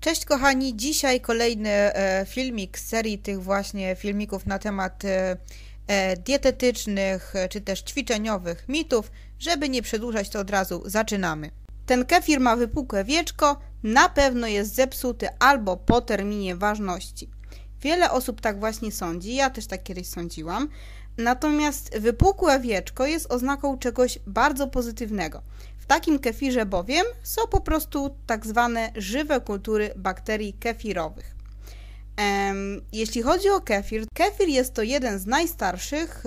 Cześć kochani, dzisiaj kolejny e, filmik z serii tych właśnie filmików na temat e, e, dietetycznych czy też ćwiczeniowych mitów. Żeby nie przedłużać to od razu zaczynamy. Ten kefir ma wypukłe wieczko, na pewno jest zepsuty albo po terminie ważności. Wiele osób tak właśnie sądzi, ja też tak kiedyś sądziłam. Natomiast wypukłe wieczko jest oznaką czegoś bardzo pozytywnego takim kefirze bowiem są po prostu tak zwane żywe kultury bakterii kefirowych. Jeśli chodzi o kefir, kefir jest to jeden z najstarszych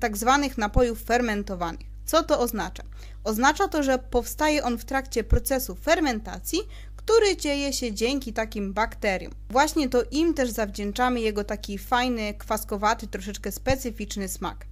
tak zwanych napojów fermentowanych. Co to oznacza? Oznacza to, że powstaje on w trakcie procesu fermentacji, który dzieje się dzięki takim bakteriom. Właśnie to im też zawdzięczamy jego taki fajny, kwaskowaty, troszeczkę specyficzny smak.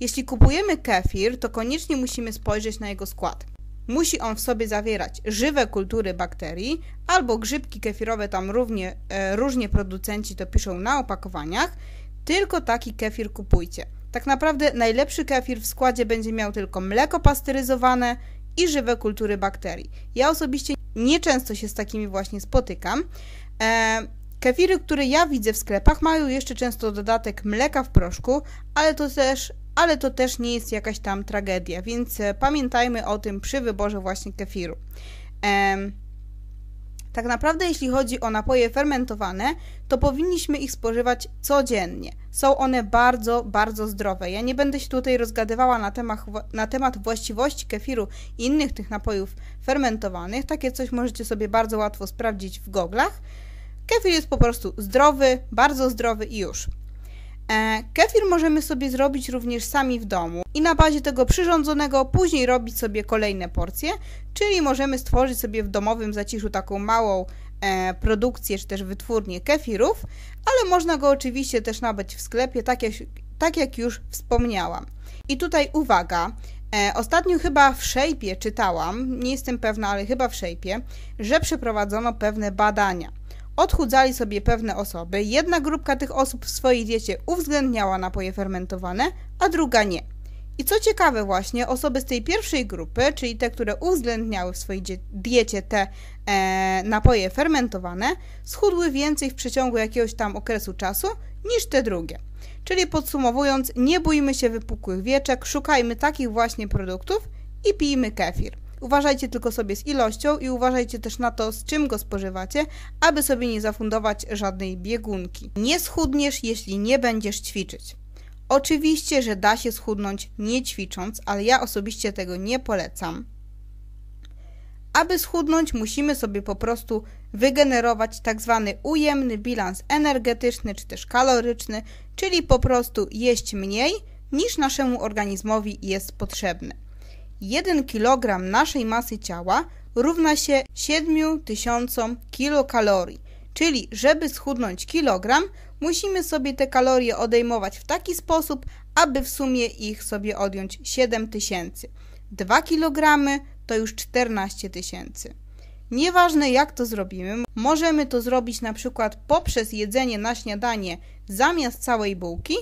Jeśli kupujemy kefir, to koniecznie musimy spojrzeć na jego skład. Musi on w sobie zawierać żywe kultury bakterii albo grzybki kefirowe, tam równie, e, różnie producenci to piszą na opakowaniach. Tylko taki kefir kupujcie. Tak naprawdę najlepszy kefir w składzie będzie miał tylko mleko pasteryzowane i żywe kultury bakterii. Ja osobiście nieczęsto się z takimi właśnie spotykam. E, kefiry, które ja widzę w sklepach, mają jeszcze często dodatek mleka w proszku, ale to też ale to też nie jest jakaś tam tragedia, więc e, pamiętajmy o tym przy wyborze właśnie kefiru. tak naprawdę, jeśli chodzi o napoje fermentowane, to powinniśmy ich spożywać codziennie. Są one bardzo, bardzo zdrowe. Ja nie będę się tutaj rozgadywała na temat, na temat właściwości kefiru i innych tych napojów fermentowanych. Takie coś możecie sobie bardzo łatwo sprawdzić w goglach. Kefir jest po prostu zdrowy, bardzo zdrowy i już. E, kefir możemy sobie zrobić również sami w domu i na bazie tego przyrządzonego później robić sobie kolejne porcje, czyli możemy stworzyć sobie w domowym zaciszu taką małą e, produkcję czy też wytwórnię kefirów, ale można go oczywiście też nabyć w sklepie, tak jak, tak jak już wspomniałam. I tutaj uwaga, e, ostatnio chyba w Shape'ie czytałam, nie jestem pewna, ale chyba w Shape'ie, że przeprowadzono pewne badania – odchudzali sobie pewne osoby. Jedna grupka tych osób w swojej diecie uwzględniała napoje fermentowane, a druga nie. I co ciekawe właśnie, osoby z tej pierwszej grupy, czyli te, które uwzględniały w swojej diecie te e, napoje fermentowane, schudły więcej w przeciągu jakiegoś tam okresu czasu niż te drugie. Czyli podsumowując, nie bójmy się wypukłych wieczek, szukajmy takich właśnie produktów i pijmy kefir. Uważajcie tylko sobie z ilością i uważajcie też na to, z czym go spożywacie, aby sobie nie zafundować żadnej biegunki. Nie schudniesz, jeśli nie będziesz ćwiczyć. Oczywiście, że da się schudnąć nie ćwicząc, ale ja osobiście tego nie polecam. Aby schudnąć, musimy sobie po prostu wygenerować tak zwany ujemny bilans energetyczny czy też kaloryczny, czyli po prostu jeść mniej niż naszemu organizmowi jest potrzebne. 1 kg naszej masy ciała równa się 7000 kilokalorii. Czyli, żeby schudnąć kilogram, musimy sobie te kalorie odejmować w taki sposób, aby w sumie ich sobie odjąć 7000. 2 kg to już 14 tysięcy. Nieważne jak to zrobimy, możemy to zrobić na przykład poprzez jedzenie na śniadanie zamiast całej bułki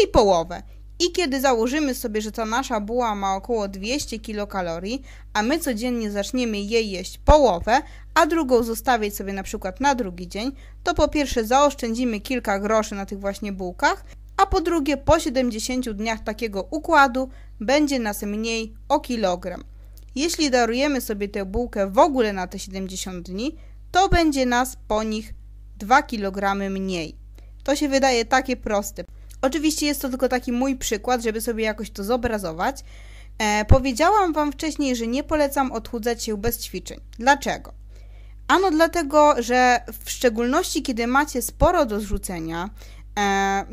jej połowę. I kiedy założymy sobie, że ta nasza buła ma około 200 kilokalorii, a my codziennie zaczniemy jej jeść połowę, a drugą zostawić sobie na przykład na drugi dzień, to po pierwsze zaoszczędzimy kilka groszy na tych właśnie bułkach, a po drugie po 70 dniach takiego układu będzie nas mniej o kilogram. Jeśli darujemy sobie tę bułkę w ogóle na te 70 dni, to będzie nas po nich 2 kg mniej. To się wydaje takie proste. Oczywiście jest to tylko taki mój przykład, żeby sobie jakoś to zobrazować. E, powiedziałam Wam wcześniej, że nie polecam odchudzać się bez ćwiczeń. Dlaczego? Ano dlatego, że w szczególności kiedy macie sporo do zrzucenia, e,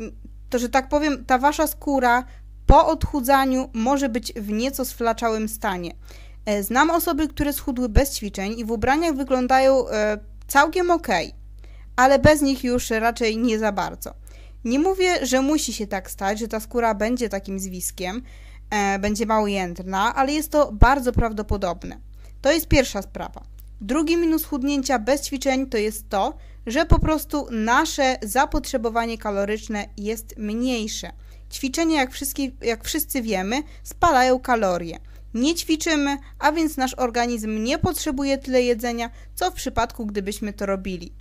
to że tak powiem, ta Wasza skóra po odchudzaniu może być w nieco sflaczałym stanie. E, znam osoby, które schudły bez ćwiczeń i w ubraniach wyglądają e, całkiem ok, ale bez nich już raczej nie za bardzo. Nie mówię, że musi się tak stać, że ta skóra będzie takim zwiskiem, e, będzie mało jędrna, ale jest to bardzo prawdopodobne. To jest pierwsza sprawa. Drugi minus chudnięcia bez ćwiczeń to jest to, że po prostu nasze zapotrzebowanie kaloryczne jest mniejsze. Ćwiczenia, jak, jak wszyscy wiemy, spalają kalorie. nie ćwiczymy, a więc nasz organizm nie potrzebuje tyle jedzenia, co w przypadku, gdybyśmy to robili.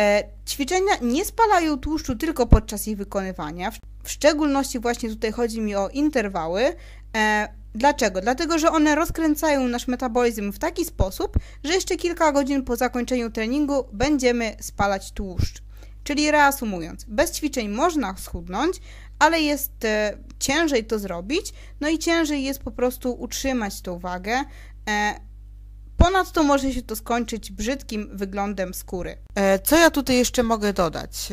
E, ćwiczenia nie spalają tłuszczu tylko podczas ich wykonywania. W szczególności właśnie tutaj chodzi mi o interwały. E, dlaczego? Dlatego, że one rozkręcają nasz metabolizm w taki sposób, że jeszcze kilka godzin po zakończeniu treningu będziemy spalać tłuszcz. Czyli reasumując, bez ćwiczeń można schudnąć, ale jest e, ciężej to zrobić, no i ciężej jest po prostu utrzymać tą wagę. E, ponadto może się to skończyć brzydkim wyglądem skóry. E, co ja tutaj jeszcze mogę dodać?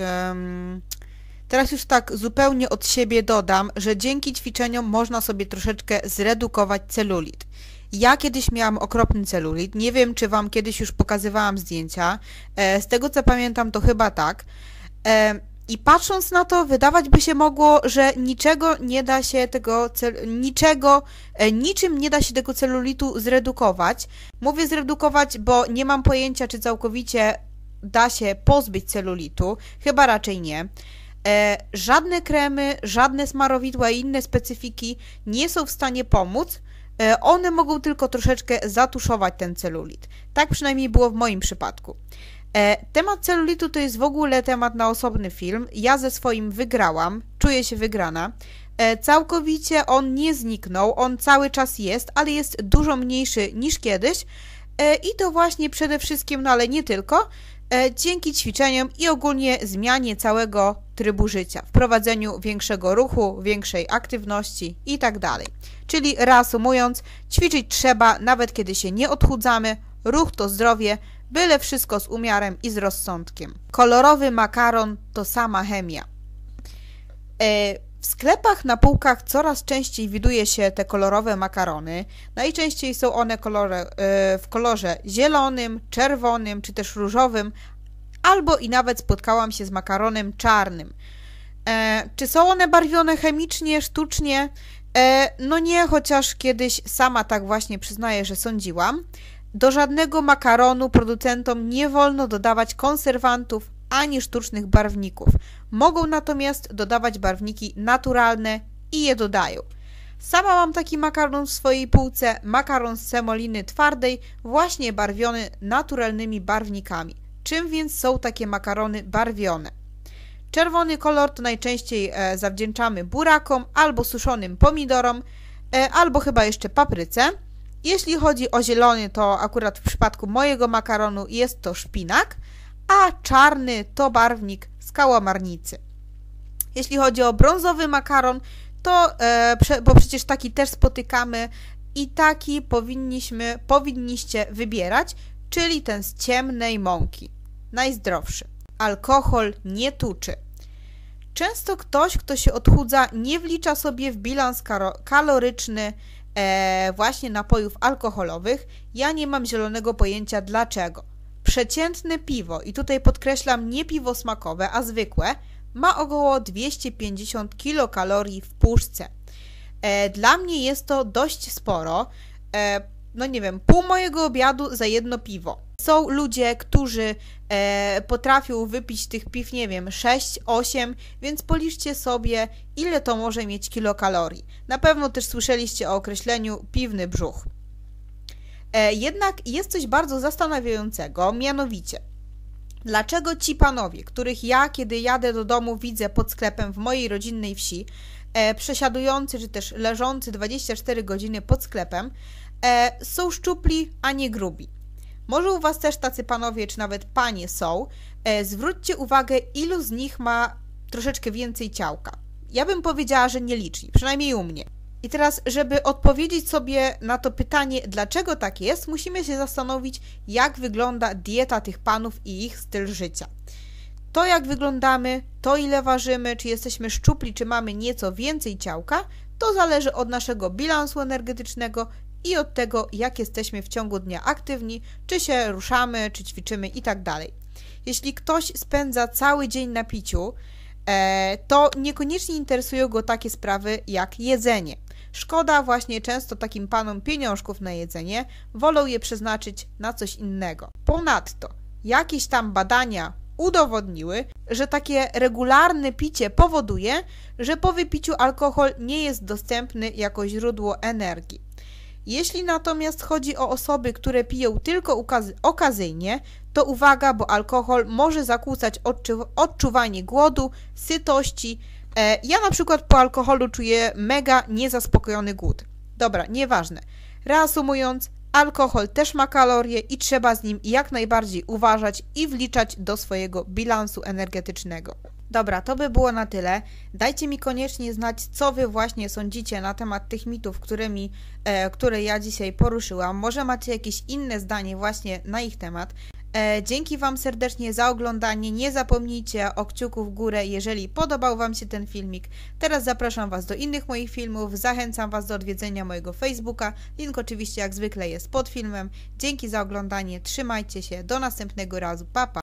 Teraz już tak zupełnie od siebie dodam, że dzięki ćwiczeniom można sobie troszeczkę zredukować celulit. Ja kiedyś miałam okropny celulit, nie wiem czy Wam kiedyś już pokazywałam zdjęcia, z tego co pamiętam to chyba tak. I patrząc na to, wydawać by się mogło, że niczego nie da się tego, niczego, e, niczym nie da się tego celulitu zredukować. Mówię zredukować, bo nie mam pojęcia, czy całkowicie da się pozbyć celulitu. Chyba raczej nie. E, żadne kremy, żadne smarowidła i inne specyfiki nie są w stanie pomóc. E, one mogą tylko troszeczkę zatuszować ten celulit. Tak przynajmniej było w moim przypadku. E, temat celulitu to jest w ogóle temat na osobny film. Ja ze swoim wygrałam, czuję się wygrana. E, całkowicie on nie zniknął, on cały czas jest, ale jest dużo mniejszy niż kiedyś. E, I to właśnie przede wszystkim, no ale nie tylko, dzięki ćwiczeniom i ogólnie zmianie całego trybu życia, wprowadzeniu większego ruchu, większej aktywności itd. Tak Czyli reasumując, ćwiczyć trzeba nawet kiedy się nie odchudzamy, ruch to zdrowie, Byle wszystko z umiarem i z rozsądkiem. Kolorowy makaron to sama chemia. E, w sklepach na półkach coraz częściej widuje się te kolorowe makarony. Najczęściej są one e, w kolorze zielonym, czerwonym czy też różowym, albo i nawet spotkałam się z makaronem czarnym. E, czy są one barwione chemicznie, sztucznie? no nie, chociaż kiedyś sama tak właśnie przyznaję, że sądziłam. Do żadnego makaronu producentom nie wolno dodawać konserwantów ani sztucznych barwników. Mogą natomiast dodawać barwniki naturalne i je dodają. Sama mam taki makaron w swojej półce, makaron z semoliny twardej, właśnie barwiony naturalnymi barwnikami. Czym więc są takie makarony barwione? Czerwony kolor to najczęściej e, zawdzięczamy burakom albo suszonym pomidorom, e, albo chyba jeszcze papryce. Jeśli chodzi o zielony, to akurat w przypadku mojego makaronu jest to szpinak, a czarny to barwnik z kałamarnicy. Jeśli chodzi o brązowy makaron, to, e, bo przecież taki też spotykamy i taki powinniśmy, powinniście wybierać, czyli ten z ciemnej mąki. Najzdrowszy. Alkohol nie tuczy. Często ktoś, kto się odchudza, nie wlicza sobie w bilans kaloryczny e, właśnie napojów alkoholowych, ja nie mam zielonego pojęcia dlaczego. Przeciętne piwo, i tutaj podkreślam nie piwo smakowe, a zwykłe, ma około 250 kilokalorii w puszce. E, dla mnie jest to dość sporo. E, no nie wiem, pół mojego obiadu za jedno piwo. Są ludzie, którzy e, potrafią wypić tych piw, nie wiem, 6, 8, więc policzcie sobie, ile to może mieć kilokalorii. Na pewno też słyszeliście o określeniu piwny brzuch. E, jednak jest coś bardzo zastanawiającego, mianowicie, dlaczego ci panowie, których ja, kiedy jadę do domu, widzę pod sklepem w mojej rodzinnej wsi, e, przesiadujący czy też leżący 24 godziny pod sklepem, e, są szczupli, a nie grubi. Może u Was też tacy panowie, czy nawet panie są. E, zwróćcie uwagę, ilu z nich ma troszeczkę więcej ciałka. Ja bym powiedziała, że nie liczni, przynajmniej u mnie. I teraz, żeby odpowiedzieć sobie na to pytanie, dlaczego tak jest, musimy się zastanowić, jak wygląda dieta tych panów i ich styl życia. To, jak wyglądamy, to ile ważymy, czy jesteśmy szczupli, czy mamy nieco więcej ciałka, to zależy od naszego bilansu energetycznego i od tego, jak jesteśmy w ciągu dnia aktywni, czy się ruszamy, czy ćwiczymy i tak. Jeśli ktoś spędza cały dzień na piciu, e, to niekoniecznie interesują go takie sprawy jak jedzenie. Szkoda właśnie często takim panom pieniążków na jedzenie, wolą je przeznaczyć na coś innego. Ponadto, jakieś tam badania udowodniły, że takie regularne picie powoduje, że po wypiciu alkohol nie jest dostępny jako źródło energii. Jeśli natomiast chodzi o osoby, które piją tylko okazyjnie, to uwaga, bo alkohol może zakłócać odczu- odczuwanie głodu, sytości. E, ja na przykład po alkoholu czuję mega niezaspokojony głód. Dobra, nieważne. Reasumując, alkohol też ma kalorie i trzeba z nim jak najbardziej uważać i wliczać do swojego bilansu energetycznego. Dobra, to by było na tyle. Dajcie mi koniecznie znać, co Wy właśnie sądzicie na temat tych mitów, którymi, e, które ja dzisiaj poruszyłam. Może macie jakieś inne zdanie właśnie na ich temat. E, dzięki Wam serdecznie za oglądanie. Nie zapomnijcie o kciuku w górę, jeżeli podobał Wam się ten filmik. Teraz zapraszam Was do innych moich filmów. Zachęcam Was do odwiedzenia mojego Facebooka. Link oczywiście jak zwykle jest pod filmem. Dzięki za oglądanie. Trzymajcie się. Do następnego razu. Pa, pa.